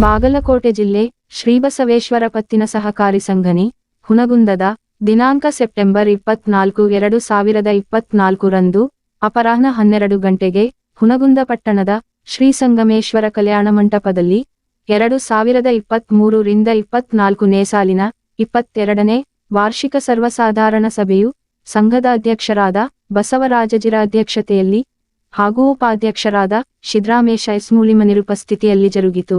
ಬಾಗಲಕೋಟೆ ಜಿಲ್ಲೆ ಶ್ರೀಬಸವೇಶ್ವರ ಪತ್ತಿನ ಸಹಕಾರಿ ಸಂಘನಿ, ಹುನಗುಂದದ, ದಿನಾಂಕ ಸೆಪ್ಟೆಂಬರ್ ಇಪ್ಪತ್ನಾಲ್ಕು, ಎರಡು ಸಾವಿರದ ಇಪ್ಪತ್ನಾಲ್ಕು ರಂದು, ಅಪರಾಹ್ನ ಹನ್ನೆರಡು ಗಂಟೆಗೆ, ಹುನಗುಂದ ಪಟ್ಟಣದ ಶ್ರೀ ಸಂಗಮೇಶ್ವರ ಕಲ್ಯಾಣ ಮಂಟಪದಲ್ಲಿ, ಎರಡು ಸಾವಿರದ ಇಪ್ಪತ್ಮೂರು ರಿಂದ ಇಪ್ಪತ್ನಾಲ್ಕನೇ ಸಾಲಿನ ಇಪ್ಪತ್ತೆರಡನೇ ವಾರ್ಷಿಕ ಸರ್ವಸಾಧಾರಣ ಸಭೆಯು ಸಂಘದ ಅಧ್ಯಕ್ಷರಾದ ಬಸವರಾಜಜಿರ ಅಧ್ಯಕ್ಷತೆಯಲ್ಲಿ ಹಾಗೂ ಉಪಾಧ್ಯಕ್ಷರಾದ ಶಿದ್ರಾಮೇಶ ಎಸ್ಮೂಲಿಮನಿರುಪಸ್ಥಿತಿಯಲ್ಲಿ ಜರುಗಿತು.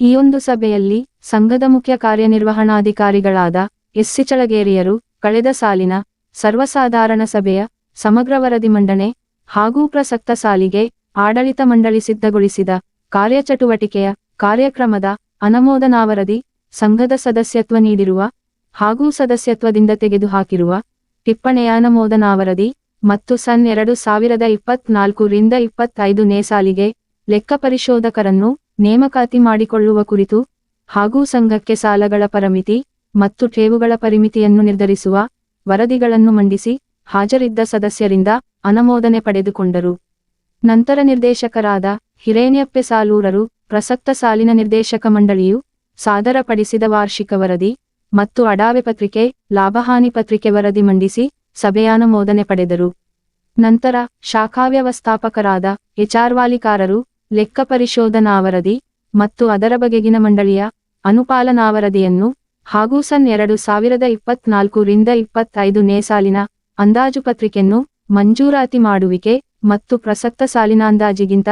ಈ ಒಂದು ಸಭೆಯಲ್ಲಿ ಸಂಘದ ಮುಖ್ಯ ಕಾರ್ಯನಿರ್ವಹಣಾಧಿಕಾರಿಗಳಾದ ಎಸ್ಸಿ ಚಳಗೇರಿಯರು, ಕಳೆದ ಸಾಲಿನ ಸರ್ವಸಾಧಾರಣ ಸಭೆಯ ಸಮಗ್ರ ವರದಿ ಮಂಡನೆ ಹಾಗೂ ಪ್ರಸಕ್ತ ಸಾಲಿಗೆ ಆಡಳಿತ ಮಂಡಳಿ ಸಿದ್ಧಗೊಳಿಸಿದ ಕಾರ್ಯಚಟುವಟಿಕೆಯ ಕಾರ್ಯಕ್ರಮದ ಅನುಮೋದನಾ ವರದಿ ಸಂಘದ ಸದಸ್ಯತ್ವ ನೀಡಿರುವ ಹಾಗೂ ಸದಸ್ಯತ್ವದಿಂದ ತೆಗೆದುಹಾಕಿರುವ ಟಿಪ್ಪಣೆಯ ಅನುಮೋದನಾ ವರದಿ ಮತ್ತು ಸನ್ ಎರಡು ಸಾವಿರದ ಇಪ್ಪತ್ನಾಲ್ಕು ರಿಂದ ಇಪ್ಪತ್ತೈದನೇ ಸಾಲಿಗೆ ಲೆಕ್ಕ ಪರಿಶೋಧಕರನ್ನು ನೇಮಕಾತಿ ಮಾಡಿಕೊಳ್ಳುವ ಕುರಿತು ಹಾಗೂ ಸಂಘಕ್ಕೆ ಸಾಲಗಳ ಪರಿಮಿತಿ ಮತ್ತು ಠೇವುಗಳ ಪರಿಮಿತಿಯನ್ನು ನಿರ್ಧರಿಸುವ ವರದಿಗಳನ್ನು ಮಂಡಿಸಿ ಹಾಜರಿದ್ದ ಸದಸ್ಯರಿಂದ ಅನುಮೋದನೆ ಪಡೆದುಕೊಂಡರು. ನಂತರ ನಿರ್ದೇಶಕರಾದ ಹಿರೇನ್ಯಪ್ಪೆ ಸಾಲೂರರು ಪ್ರಸಕ್ತ ಸಾಲಿನ ನಿರ್ದೇಶಕ ಮಂಡಳಿಯು ಸಾದರಪಡಿಸಿದ ವಾರ್ಷಿಕ ವರದಿ ಮತ್ತು ಅಡಾವೆ ಪತ್ರಿಕೆ, ಲಾಭಹಾನಿ ಪತ್ರಿಕೆ ವರದಿ ಮಂಡಿಸಿ ಸಭೆಯಾನುಮೋದನೆ ಪಡೆದರು. ನಂತರ ಶಾಖಾ ವ್ಯವಸ್ಥಾಪಕರಾದ ಎಚಾರ್ವಾಲಿಕಾರರು ಲೆಕ್ಕ ಪರಿಶೋಧನಾ ವರದಿ ಮತ್ತು ಅದರ ಬಗೆಗಿನ ಮಂಡಳಿಯ ಅನುಪಾಲನಾ ವರದಿಯನ್ನು ಹಾಗೂ ಸನ್ ಎರಡು ಸಾವಿರದ ಇಪ್ಪತ್ನಾಲ್ಕು ರಿಂದ ಇಪ್ಪತ್ತೈದನೇ ಸಾಲಿನ ಅಂದಾಜು ಪತ್ರಿಕೆಯನ್ನು ಮಂಜೂರಾತಿ ಮಾಡುವಿಕೆ ಮತ್ತು ಪ್ರಸಕ್ತ ಸಾಲಿನ ಅಂದಾಜಿಗಿಂತ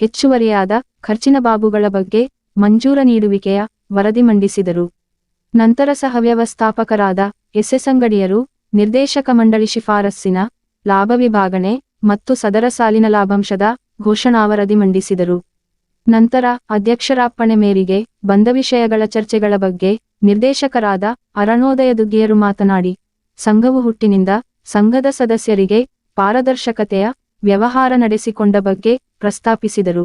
ಹೆಚ್ಚುವರಿಯಾದ ಖರ್ಚಿನ ಬಾಬುಗಳ ಬಗ್ಗೆ ಮಂಜೂರ ನೀಡುವಿಕೆಯ ವರದಿ ಮಂಡಿಸಿದರು. ನಂತರ ಸಹ ವ್ಯವಸ್ಥಾಪಕರಾದ ಎಸ್ಎಸ್ ಅಂಗಡಿಯರು, ನಿರ್ದೇಶಕ ಮಂಡಳಿ ಶಿಫಾರಸ್ಸಿನ ಲಾಭ ವಿಭಾಗಣೆ ಮತ್ತು ಸದರ ಸಾಲಿನ ಲಾಭಾಂಶದ ಘೋಷಣಾ ವರದಿ ಮಂಡಿಸಿದರು. ನಂತರ ಅಧ್ಯಕ್ಷರಾಪ್ಪಣೆ ಮೇರೆಗೆ ಬಂದ ವಿಷಯಗಳ ಚರ್ಚೆಗಳ ಬಗ್ಗೆ ನಿರ್ದೇಶಕರಾದ ಅರಣೋದಯ ದುಗ್ಗಿಯರು ಮಾತನಾಡಿ, ಸಂಘವು ಹುಟ್ಟಿನಿಂದ ಸಂಘದ ಸದಸ್ಯರಿಗೆ ಪಾರದರ್ಶಕತೆಯ ವ್ಯವಹಾರ ನಡೆಸಿಕೊಂಡ ಬಗ್ಗೆ ಪ್ರಸ್ತಾಪಿಸಿದರು.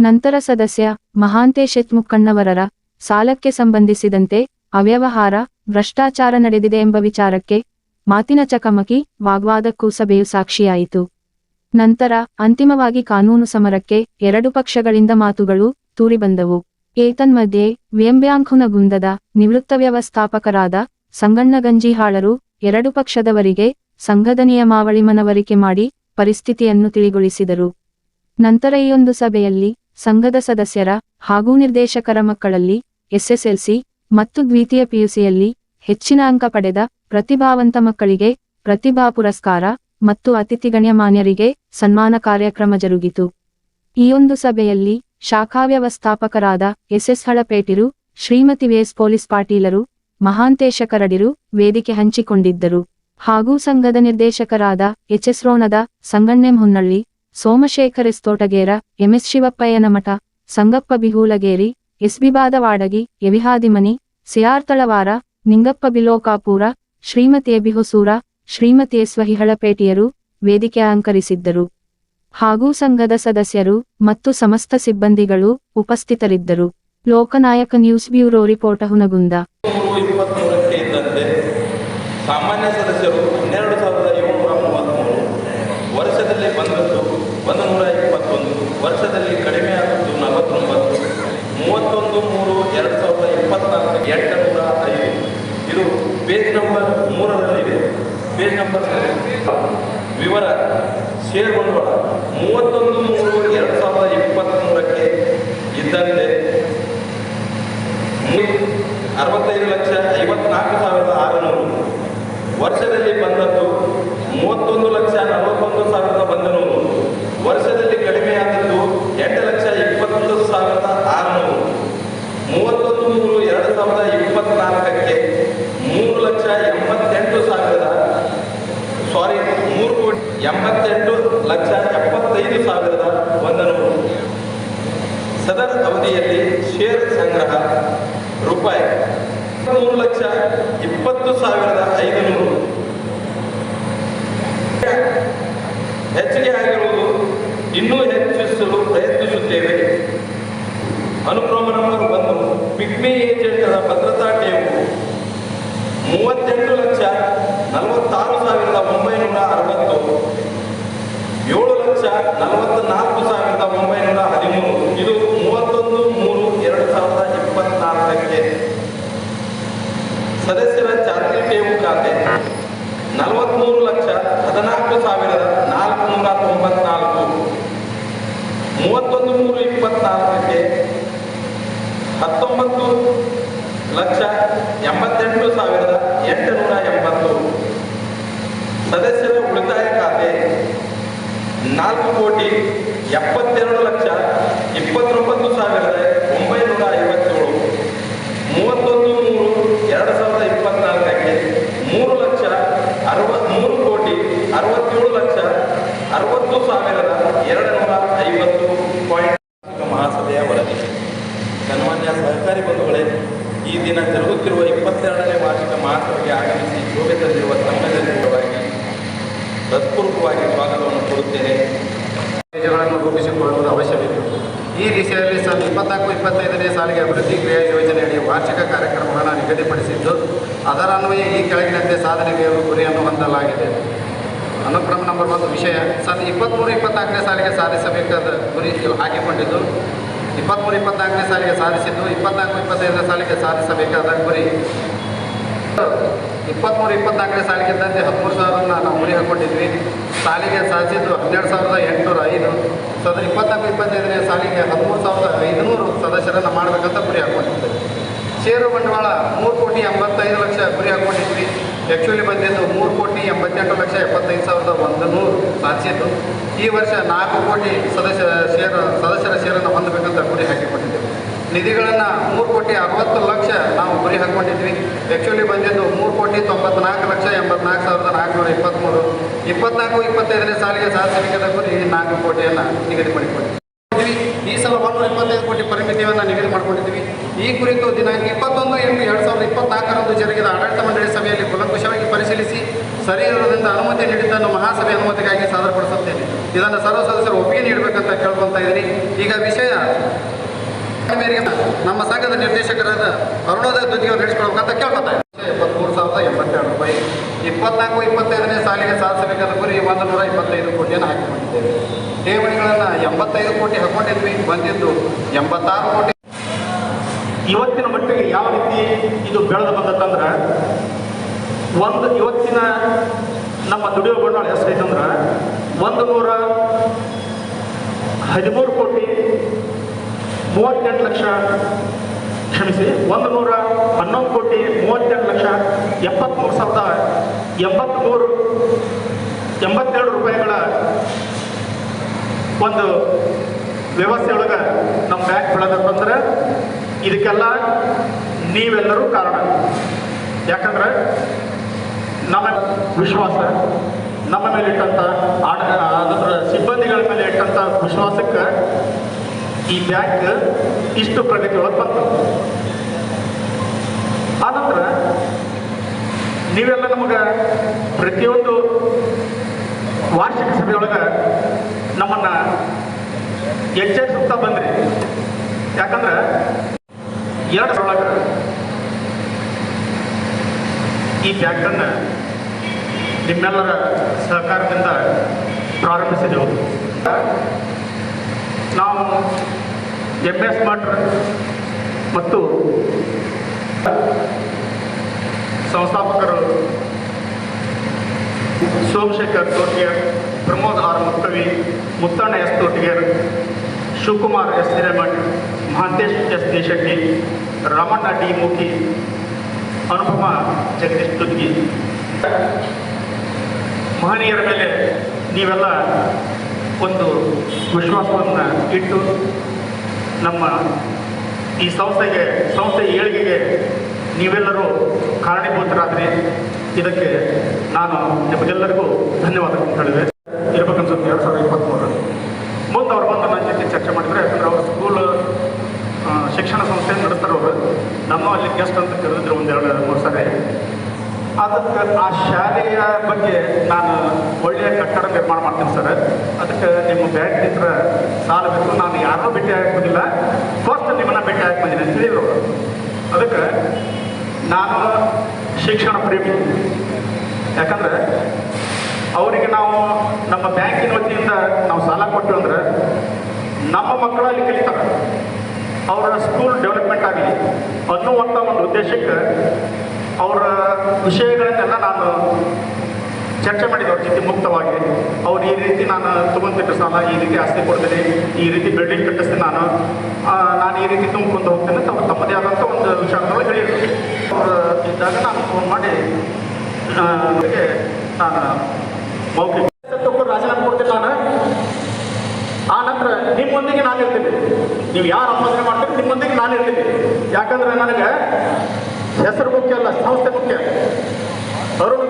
ನಂತರ ಸದಸ್ಯ ಮಹಾಂತೇಶ್ ಮುಕ್ಕಣ್ಣವರರ ಸಾಲಕ್ಕೆ ಸಂಬಂಧಿಸಿದಂತೆ ಅವ್ಯವಹಾರ, ಭ್ರಷ್ಟಾಚಾರ ನಡೆದಿದೆ ಎಂಬ ವಿಚಾರಕ್ಕೆ ಮಾತಿನ ಚಕಮಕಿ, ವಾಗ್ವಾದಕ್ಕೂ ಸಭೆಯು ಸಾಕ್ಷಿಯಾಯಿತು. ನಂತರ ಅಂತಿಮವಾಗಿ ಕಾನೂನು ಸಮರಕ್ಕೆ ಎರಡು ಪಕ್ಷಗಳಿಂದ ಮಾತುಗಳು ತೂರಿಬಂದವು. ಏತನ್ಮಧ್ಯೆ ವ್ಯಂಬ್ಯಾಂಕುನಗುಂದದ ನಿವೃತ್ತ ವ್ಯವಸ್ಥಾಪಕರಾದ ಸಂಗಣ್ಣ ಗಂಜಿಹಾಳರು ಎರಡು ಪಕ್ಷದವರಿಗೆ ಸಂಘದ ನಿಯಮಾವಳಿ ಮನವರಿಕೆ ಮಾಡಿ ಪರಿಸ್ಥಿತಿಯನ್ನು ತಿಳಿಗೊಳಿಸಿದರು. ನಂತರ ಈ ಒಂದು ಸಭೆಯಲ್ಲಿ ಸಂಘದ ಸದಸ್ಯರ ಹಾಗೂ ನಿರ್ದೇಶಕರ ಮಕ್ಕಳಲ್ಲಿ ಎಸ್ಎಸ್ಎಲ್ಸಿ ಮತ್ತು ದ್ವಿತೀಯ ಪಿಯುಸಿಯಲ್ಲಿ ಹೆಚ್ಚಿನ ಅಂಕ ಪಡೆದ ಪ್ರತಿಭಾವಂತ ಮಕ್ಕಳಿಗೆ ಪ್ರತಿಭಾ ಪುರಸ್ಕಾರ ಮತ್ತು ಅತಿಥಿ ಗಣ್ಯಮಾನ್ಯರಿಗೆ ಸನ್ಮಾನ ಕಾರ್ಯಕ್ರಮ ಜರುಗಿತು. ಈ ಒಂದು ಸಭೆಯಲ್ಲಿ ಶಾಖಾ ವ್ಯವಸ್ಥಾಪಕರಾದ ಎಸ್ಎಸ್ ಹಳಪೇಟಿರು, ಶ್ರೀಮತಿ ವೇಸ್ ಪೊಲೀಸ್ ಪಾಟೀಲರು ಮಹಾಂತೇಶ ಕರಡಿರು ವೇದಿಕೆ ಹಂಚಿಕೊಂಡಿದ್ದರು. ಹಾಗೂ ಸಂಘದ ನಿರ್ದೇಶಕರಾದ ಎಚ್ಎಸ್ ರೋಣದ ಸಂಗಣ್ಣೆಂ ಹುನ್ನಳ್ಳಿ ಸೋಮಶೇಖರ್ ಎಸ್. ತೋಟಗೇರ, ಎಂಎಸ್ ಶಿವಪ್ಪಯ್ಯನಮಠ, ಸಂಗಪ್ಪ ಬಿಹೂಲಗೇರಿ, ಎಸ್ಬಿ ಬಾದವಾಡಗಿ ಎವಿಹಾದಿಮನಿ ಸಿಯಾರ್ತಳವಾರ, ನಿಂಗಪ್ಪ ಬಿಲೋಕಾಪೂರ, ಶ್ರೀಮತಿ ಎಬಿಹೊಸೂರ ಶ್ರೀಮತಿ ಎಸ್ ವಹಿಹಳಪೇಟೆಯರು ವೇದಿಕೆ ಅಲಂಕರಿಸಿದ್ದರು. ಹಾಗೂ ಸಂಘದ ಸದಸ್ಯರು ಮತ್ತು ಸಮಸ್ತ ಸಿಬ್ಬಂದಿಗಳು ಉಪಸ್ಥಿತರಿದ್ದರು. Loknayak news bureau report Hungund. ಸಾಮಾನ್ಯ ಸದಸ್ಯರು ಹನ್ನೆರಡು ಸಾವಿರದ ವರ್ಷದಲ್ಲಿ ಬಂದದ್ದು ಒಂದು ನೂರ ಇಪ್ಪತ್ತೊಂದು, ವರ್ಷದಲ್ಲಿ ಕಡಿಮೆ ಆದದ್ದು ನಲವತ್ತೊಂಬತ್ತು, ಮೂವತ್ತೊಂದು ಮೂರು ಎರಡು ಸಾವಿರದ ಇದು ಪೇಜ್ ನಂಬರ್ ಪೇಜ್ ನಂಬರ್ ವಿವರ ಶೇರ್ ಬಂಡವಾಳ ಮೂವತ್ತೊಂದು ಮೂರು ಎರಡು ಸಾವಿರದ ಇಪ್ಪತ್ತ್ಮೂರಕ್ಕೆ ಇದ್ದಂತೆ ಮೂ- ಅರವತ್ತೈದು ಲಕ್ಷ ಐವತ್ನಾಲ್ಕು ಸಾವಿರದ ಆರುನೂರು. ವರ್ಷದಲ್ಲಿ ಬಂದದ್ದು ಮೂವತ್ತೊಂದು ಲಕ್ಷ ನಲವತ್ತೊಂದು ಸಾವಿರದ ಒಂದು ನೂರು ವರ್ಷದಲ್ಲಿ ಕಡಿಮೆಯಾದದ್ದು ಎಂಟು ಲಕ್ಷ ಇಪ್ಪತ್ತೊಂದು ಸಾವಿರದ ಆರುನೂರು ಮೂವತ್ತೊಂದು ಮೂರು ಎರಡು ಸಾವಿರದ ಇಪ್ಪತ್ನಾಲ್ಕಕ್ಕೆ ಮೂರು ಲಕ್ಷ ಎಂಬತ್ತೆಂಟು ಸಾವಿರದ ಸಾರಿ ಮೂರು ಕೋಟಿ ಎಂಬತ್ತೆಂಟು ಲಕ್ಷ ಎಪ್ಪತ್ತೈದು ಸಾವಿರದ ಒಂದು ನೂರು ಸದರ ಅವಧಿಯಲ್ಲಿ ಶೇರ್ ಸಂಗ್ರಹ ರೂಪಾಯಿ ಮೂರು ಲಕ್ಷ ಇಪ್ಪತ್ತು ಸಾವಿರದ ಐದುನೂರು ಹೆಚ್ಚಿಗೆ ಆಗಿರುವುದು ಇನ್ನೂ ಹೆಚ್ಚಿಸಲು ಪ್ರಯತ್ನಿಸುತ್ತೇವೆ ಅನುಕ್ರಮ ನಂಬರ್ ಒಂದು ಪಿಗ್ಮಿ ಏಜೆಂಟರ ಭದ್ರತಾ ಠೇವು ಮೂವತ್ತೆಂಟು ಲಕ್ಷ ನಲವತ್ತಾರು ಸಾವಿರದ ಒಂಬೈನೂರ ಅರವತ್ತು ಏಳು ಲಕ್ಷ ನಲವತ್ತ ನಾಲ್ಕು ಸಾವಿರದ ಒಂಬೈನೂರ ಹದಿಮೂರು ಇದು ಮೂವತ್ತೊಂದು ಮೂರು ಎರಡು ಸಾವಿರದ ಖಾತೆ ನಲವತ್ತ್ಮೂರು ಲಕ್ಷ ಹದಿನಾಲ್ಕು ಸಾವಿರದ ನಾಲ್ಕುನೂರ ತೊಂಬತ್ನಾಲ್ಕು. ಮೂವತ್ತೊಂದು ಮೂರು ಇಪ್ಪತ್ನಾಲ್ಕಕ್ಕೆ ಹತ್ತೊಂಬತ್ತು ಲಕ್ಷ ಎಂಬತ್ತೆಂಟು ಸಾವಿರದ ಎಂಟುನೂರ ಎಂಬತ್ತು. ಸದಸ್ಯರ ಉಳಿತಾಯ ಖಾತೆ ನಾಲ್ಕು ಕೋಟಿ ಎಪ್ಪತ್ತೆರಡು ಲಕ್ಷ ಇಪ್ಪತ್ತೊಂಬತ್ತು ಸಾವಿರದ ಒಂಬೈನೂರ ಐವತ್ತೇಳು ಮೂವತ್ತೊಂದು ಮೂರು ಎರಡು ಸಾವಿರದ ಇಪ್ಪತ್ನಾಲ್ಕಕ್ಕೆ ಮೂರು ಲಕ್ಷ ಅರವತ್ ಮೂರು ಕೋಟಿ ಅರವತ್ತೇಳು ಲಕ್ಷ ಅರವತ್ತು ಸಾವಿರದ ಎರಡು ನೂರ ಐವತ್ತು ಪಾಯಿಂಟ್ ಮಹಾಸಭೆಯ ವರದಿ ಸನ್ಮಾನ್ಯ ಸಹಕಾರಿ ಬಂಧುಗಳೇ ಈ ದಿನ ಜರುಗುತ್ತಿರುವ ಇಪ್ಪತ್ತೆರಡನೇ ವಾರ್ಷಿಕ ಮಹಾಸಭೆಗೆ ಆಗಮಿಸಿ ಶೋಭೆ ತಂದಿರುವ ತಮ್ಮೆಲ್ಲರಿಗಾಗಿ ಹೃತ್ಪೂರ್ವಕವಾಗಿ ಸ್ವಾಗತವನ್ನು ಕೊಡುತ್ತೇನೆ ಯೋಜನೆಗಳನ್ನು ರೂಪಿಸಿಕೊಳ್ಳುವುದು ಅವಶ್ಯವಿತ್ತು ಈ ದಿಶೆಯಲ್ಲಿ ಸನ್ ಇಪ್ಪತ್ನಾಲ್ಕು ಇಪ್ಪತ್ತೈದನೇ ಸಾಲಿಗೆ ಅಭಿವೃದ್ಧಿ ಕ್ರಿಯಾ ಯೋಜನೆಯಡಿ ವಾರ್ಷಿಕ ಕಾರ್ಯಕ್ರಮಗಳನ್ನು ನಿಗದಿಪಡಿಸಿದ್ದು ಅದರನ್ವಯ ಈ ಕೆಳಗಿನಂತೆ ಸಾಧನೆಗೆ ಗುರಿಯನ್ನು ಹೊಂದಲಾಗಿದೆ ಅನುಕ್ರಮ ನಂಬರ್ ಒಂದು ವಿಷಯ ಸನ್ ಇಪ್ಪತ್ತ್ಮೂರು ಇಪ್ಪತ್ನಾಲ್ಕನೇ ಸಾಲಿಗೆ ಸಾಧಿಸಬೇಕಾದ ಗುರಿ ಹಾಕಿಕೊಂಡಿದ್ದು. ಇಪ್ಪತ್ತ್ಮೂರು ಇಪ್ಪತ್ನಾಲ್ಕನೇ ಸಾಲಿಗೆ ಸಾಧಿಸಿದ್ದು. ಇಪ್ಪತ್ನಾಲ್ಕು, ಇಪ್ಪತ್ತೈದನೇ ಸಾಲಿಗೆ ಸಾಧಿಸಬೇಕಾದ ಗುರಿ. ಇಪ್ಪತ್ತ್ಮೂರು ಇಪ್ಪತ್ನಾಲ್ಕನೇ ಸಾಲಿಗೆ ಇದ್ದಂತೆ ಹದಿಮೂರು ಸಾವಿರನ ನಾವು ಗುರಿ ಹಾಕ್ಕೊಂಡಿದ್ವಿ ಸಾಲಿಗೆ ಸಾಧಿಸಿದ್ದು ಹನ್ನೆರಡು ಸಾವಿರದ ಎಂಟುನೂರ ಐದು. ಸೊ ಅದರ ಇಪ್ಪತ್ನಾಲ್ಕು, ಇಪ್ಪತ್ತೈದನೇ ಸಾಲಿಗೆ ಹದಿಮೂರು ಸಾವಿರದ ಐದುನೂರು ಸದಸ್ಯರನ್ನು ಮಾಡಬೇಕಂತ ಗುರಿ ಹಾಕೊಂಡಿದ್ದೇವೆ ಷೇರು ಬಂಡವಾಳ ಮೂರು ಕೋಟಿ ಎಂಬತ್ತೈದು ಲಕ್ಷ ಗುರಿ ಹಾಕ್ಕೊಂಡಿದ್ವಿ ಆ್ಯಕ್ಚುಲಿ ಬಂದಿದ್ದು ಮೂರು ಕೋಟಿ ಎಂಬತ್ತೆಂಟು ಲಕ್ಷ ಎಪ್ಪತ್ತೈದು ಸಾವಿರದ ಒಂದು ನೂರು ಸಾಧಿಸಿದ್ದು ಈ ವರ್ಷ ನಾಲ್ಕು ಕೋಟಿ ಸದಸ್ಯ ಷೇರು ಸದಸ್ಯರ ಷೇರನ್ನು ಹೊಂದಬೇಕಂತ ಗುರಿ ಹಾಕಿಕೊಂಡಿದ್ದೇವೆ. ನಿಧಿಗಳನ್ನು ಮೂರು ಕೋಟಿ ಅರವತ್ತು ಲಕ್ಷ ನಾವು ಗುರಿ ಹಾಕ್ಕೊಂಡಿದ್ವಿ ಆ್ಯಕ್ಚುಲಿ ಬಂದಿದ್ದು ಮೂರು ಕೋಟಿ ತೊಂಬತ್ನಾಲ್ಕು ಲಕ್ಷ ಎಂಬತ್ನಾಲ್ಕು ಸಾವಿರದ ನಾಲ್ಕುನೂರ ಇಪ್ಪತ್ತ್ಮೂರು ಇಪ್ಪತ್ನಾಲ್ಕು, ಇಪ್ಪತ್ತೈದನೇ ಸಾಲಿಗೆ ಸಾಧಿಸಬೇಕಾದ ಗುರಿ ನಾಲ್ಕು ಕೋಟಿಯನ್ನು ನಿಗದಿ ಮಾಡಿಕೊಂಡಿದ್ವಿ ಈ ಸಲ ಒಂದು ಇಪ್ಪತ್ತೈದು ಕೋಟಿ ಪರಿಮಿತಿಯನ್ನು ನಿಗದಿ ಮಾಡಿಕೊಂಡಿದ್ವಿ ಈ ಕುರಿತು ದಿನಾಂಕ ಇಪ್ಪತ್ತೊಂದು ಎಂಟು ಎರಡು ಸಾವಿರದ ಇಪ್ಪತ್ನಾಲ್ಕರಂದು ಜರುಗಿದ ಆಡಳಿತ ಮಂಡಳಿ ಪರಿಶೀಲಿಸಿ ಸರಿ ಇರುವುದರಿಂದ ಅನುಮತಿ ನೀಡಿದ್ದನ್ನು ಮಹಾಸಭೆ ಅನುಮತಿಗಾಗಿ ಸಾದರಪಡಿಸುತ್ತೇನೆ. ಇದನ್ನು ಸರ್ವ ಸದಸ್ಯರು ಒಪ್ಪಿಗೆ ನೀಡಬೇಕಂತ ಕೇಳ್ಕೊತಾ ಇದ್ದೀನಿ. ಈಗ ವಿಷಯ ನಮ್ಮ ಸಂಘದ ನಿರ್ದೇಶಕರಾದ ಅರುಣೋದಯ ದುಡ್ಡಿಯವರು ನಡೆಸಿಕೊಳ್ಬೇಕಂತ ಕೇಳ್ಕೊತಾ ಇದ್ದೀನಿ. ಇಪ್ಪತ್ತ್ಮೂರು ಸಾವಿರದ ಎಂಬತ್ತೆರಡು ರೂಪಾಯಿ. ಇಪ್ಪತ್ನಾಲ್ಕು, ಇಪ್ಪತ್ತೈದನೇ ಸಾಲಿಗೆ ಸಾಧಿಸಬೇಕಾದ ಗುರಿ ಒಂದು ನೂರ ಇಪ್ಪತ್ತೈದು ಕೋಟಿಯನ್ನು ಹಾಕಿಕೊಂಡಿದ್ದೇವೆ ಠೇವಣಿಗಳನ್ನು ಎಂಬತ್ತೈದು ಕೋಟಿ ಹಾಕೊಂಡಿದ್ವಿ, ಬಂದಿದ್ದು ಎಂಬತ್ತಾರು ಕೋಟಿ. ಇವತ್ತಿನ ಮಟ್ಟಿಗೆ ಯಾವ ರೀತಿ ಇದು ಬೆಳೆದು ಬಂದತ್ತಂದ್ರೆ ಒಂದು ಇವತ್ತಿನ ನಮ್ಮ ದುಡಿಯೋ ಬಂಡವಾಳ ಎಷ್ಟೈತಂದ್ರೆ ಒಂದು ನೂರ ಹದಿಮೂರು ಕೋಟಿ ಮೂವತ್ತೆಂಟು ಲಕ್ಷ, ಕ್ಷಮಿಸಿ, ಒಂದು ನೂರ ಹನ್ನೊಂದು ಕೋಟಿ ಮೂವತ್ತೆಂಟು ಲಕ್ಷ ಎಪ್ಪತ್ತ್ಮೂರು ಸಾವಿರದ ಎಂಬತ್ತ್ಮೂರು ಎಂಬತ್ತೆರಡು ರೂಪಾಯಿಗಳ ಒಂದು ವ್ಯವಸ್ಥೆ ಒಳಗೆ ನಮ್ಮ ಬ್ಯಾಂಕ್ ಬೆಳೆದಂತಂದ್ರೆ ಇದಕ್ಕೆಲ್ಲ ನೀವೆಲ್ಲರೂ ಕಾರಣ. ಯಾಕಂದ್ರೆ ನಮ್ಮ ವಿಶ್ವಾಸ, ನಮ್ಮ ಮೇಲೆ ಇಟ್ಟಂತ ಆಡ ಅದರ ಸಿಬ್ಬಂದಿಗಳ ಮೇಲೆ ಇಟ್ಟಂಥ ವಿಶ್ವಾಸಕ್ಕೆ ಈ ಬ್ಯಾಂಕ್ ಇಷ್ಟು ಪ್ರಗತಿ ಒಳಗೆ ಬಂತು. ಆನಂತರ ನೀವೆಲ್ಲ ನಮಗೆ ಪ್ರತಿಯೊಂದು ವಾರ್ಷಿಕ ಸಭೆಯೊಳಗೆ ನಮ್ಮನ್ನ ಎಚ್ಚರಿಸುತ್ತಾ ಬಂದ್ರಿ. ಯಾಕಂದ್ರೆ ನಿಮ್ಮೆಲ್ಲರ ಸಹಕಾರದಿಂದ ಪ್ರಾರಂಭಿಸಿದೆವು. ನಾವು ಎಂ ಎಸ್ ಮಠ್ ಮತ್ತು ಸಂಸ್ಥಾಪಕರು Somashekhar Totiyar Pramod R Muttavi, Muttanna S Totiger, Shivakumar S Hiremath, Mahantesh S Deshetti, Ramanna D Mukhi, Anupama Jagadish Tudgi. ಮಹನೀಯರ ಮೇಲೆ ನೀವೆಲ್ಲ ಒಂದು ವಿಶ್ವಾಸವನ್ನು ಇಟ್ಟು ನಮ್ಮ ಈ ಸಂಸ್ಥೆಗೆ, ಸಂಸ್ಥೆ ಏಳಿಗೆಗೆ ನೀವೆಲ್ಲರೂ ಕಾರಣೀಭೂತರಾದ್ರಿ. ಇದಕ್ಕೆ ನಾನು ನಿಮಗೆಲ್ಲರಿಗೂ ಧನ್ಯವಾದಗಳನ್ನು ಹೇಳಿದೆ. ಸರ ಸರ್. ಅದಕ್ಕೆ ನಿಮ್ಮ ಬ್ಯಾಂಕ್ ಹತ್ರ ಸಾಲ ಬೇಕು. ನಾನು ಯಾರನ್ನೂ ಭೇಟಿ ಹಾಕೋದಿಲ್ಲ ಫಸ್ಟ್ ನಿಮ್ಮನ್ನ ಭೇಟಿ ಹಾಕಿ ಬಂದಿನಿ ಅಂತ ಅದಕ್ಕೆ ನಾನು ಶಿಕ್ಷಣ ಪ್ರೇಮಿ. ಯಾಕಂದ್ರೆ ಅವರಿಗೆ ನಾವು ನಮ್ಮ ಬ್ಯಾಂಕಿನ ವತಿಯಿಂದ ನಾವು ಸಾಲ ಕೊಟ್ಟು ಅಂದ್ರೆ ನಮ್ಮ ಮಕ್ಕಳಲ್ಲಿ ಕಲಿತಾರೆ. ಅವರ ಸ್ಕೂಲ್ ಡೆವಲಪ್ಮೆಂಟ್ ಆಗಲಿ ಅನ್ನುವಂಥ ಒಂದು ಉದ್ದೇಶಕ್ಕೆ ಅವರ ವಿಷಯಗಳನ್ನೆಲ್ಲ ನಾನು ಚರ್ಚೆ ಮಾಡಿದೆ ಅವ್ರ ಜೊತೆ ಮುಕ್ತವಾಗಿ. ಅವ್ರು ಈ ರೀತಿ ನಾನು ತೊಗೊಂತಿಟ್ಟು ಸಾಲ, ಈ ರೀತಿ ಆಸ್ತಿ ಕೊಡ್ತೀನಿ, ಈ ರೀತಿ ಬಿಲ್ಡಿಂಗ್ ಕಟ್ಟಿಸ್ತೀನಿ ನಾನು. ನಾನು ಈ ರೀತಿ ತುಂಬಿಕೊಂಡು ಹೋಗ್ತೇನೆ ಅವ್ರು ತಮ್ಮದೇ ಆದಂಥ ಒಂದು ವಿಚಾರದೊಳಗೆ ಹೇಳಿದರು. ಅವರು ಇದ್ದಾಗ ನಾನು ಫೋನ್ ಮಾಡಿ ಅವರಿಗೆ ನಾನು ಮೌಖಿಕ ರಾಜೀನಾಮೆ ಕೊಡ್ತೀನಿ ನಾನು. ಆ ನಂತರ ನಿಮ್ಮೊಂದಿಗೆ ನಾನು ಇರ್ತೀನಿ. ನೀವು ಯಾರು ಆಲೋಚನೆ ಮಾಡ್ತೀರಿ ನಿಮ್ಮೊಂದಿಗೆ ನಾನು ಇರ್ತೀನಿ. ಯಾಕಂದ್ರೆ ನನಗೆ ಹೆಸರು ಮುಖ್ಯ ಅಲ್ಲ, ಸಂಸ್ಥೆ ಮುಖ್ಯ.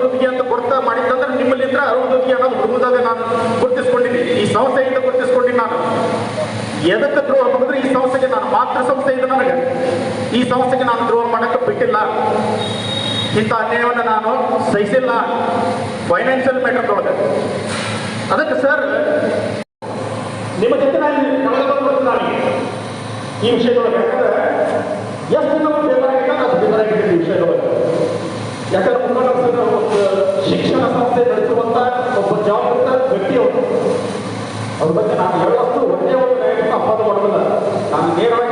ಅರುಂಧತಿಗೆ ಅಂತ ಗುರ್ತ ಮಾಡಿದ್ದಂದ್ರೆ ನಿಮ್ಮಲ್ಲಿ ಅರುಂಧತಿ ಅನ್ನೋದು ಹುಡುಗದಾಗ ನಾನು ಗುರುತಿಸ್ಕೊಂಡಿದ್ದೀನಿ. ಈ ಸಂಸ್ಥೆಯಿಂದ ಗುರುತಿಸ್ಕೊಂಡಿದ್ದೀನಿ ನಾನು. ಎದಕ್ಕೆ ದ್ರೋಹ ಮಾಡಿದ್ರೆ? ಈ ಸಂಸ್ಥೆಗೆ ನಾನು ಮಾತೃ ಸಂಸ್ಥೆ ಇದೆ ನನಗೆ. ಈ ಸಂಸ್ಥೆಗೆ ನಾನು ದ್ರೋಹ ಮಾಡಕ್ಕೆ ಬಿಟ್ಟಿಲ್ಲ. ಇಂಥ ಅನ್ಯಾಯವನ್ನು ನಾನು ಸಹಿಸಿಲ್ಲ. ಫೈನಾನ್ಷಿಯಲ್ ಮ್ಯಾಟರ್ ಮ್ಯಾಟರ್ದೊಳಗೆ ಅದಕ್ಕೆ ಸರ್ ನಿಮ್ಮ ಜೊತೆ ನಾನು ಈ ವಿಷಯದೊಳಗೆ ಎಷ್ಟು ನಾವು ಶಿಕ್ಷಣ ಸಂಸ್ಥೆ ನಡೆಸುವಂತಹ ಒಬ್ಬ ಜವಾಬ್ದಾರಿತ ವ್ಯಕ್ತಿಯವರು. ಅವ್ರ ಬಗ್ಗೆ ನಾನು ಹೇಳುವಷ್ಟು ಒಂದೇ ಒಂದು ಡೈರೆಕ್ಟ್ ಅಪವಾದ ಕೊಡೋದಿಲ್ಲ ನಾನು ನೇರವಾಗಿ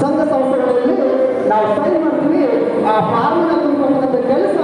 ಸಂಘ ಸಂಸ್ಥೆಗಳಲ್ಲಿ ನಾವು ಸೈನ್ ಮಾಡ್ತೀವಿ. ಆ ಫಾರ್ಮಿನ ತುಂಬುವಂಥ ಕೆಲಸ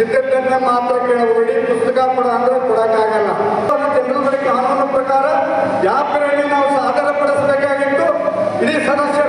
ಇದ್ದದ್ದನ್ನ ಮಾತ್ರ ಕೇಳಬೇಡಿ, ಪುಸ್ತಕ ಕೂಡ ಅಂದ್ರೆ ಕೊಡಕ್ಕಾಗಲ್ಲ. ಜನರುಗಳಿಗೆ ಕಾನೂನು ಪ್ರಕಾರ ಯಾವ ನಾವು ಸಾಧನೆ ಪಡಿಸಬೇಕಾಗಿತ್ತು. ಇಡೀ ಸದಸ್ಯ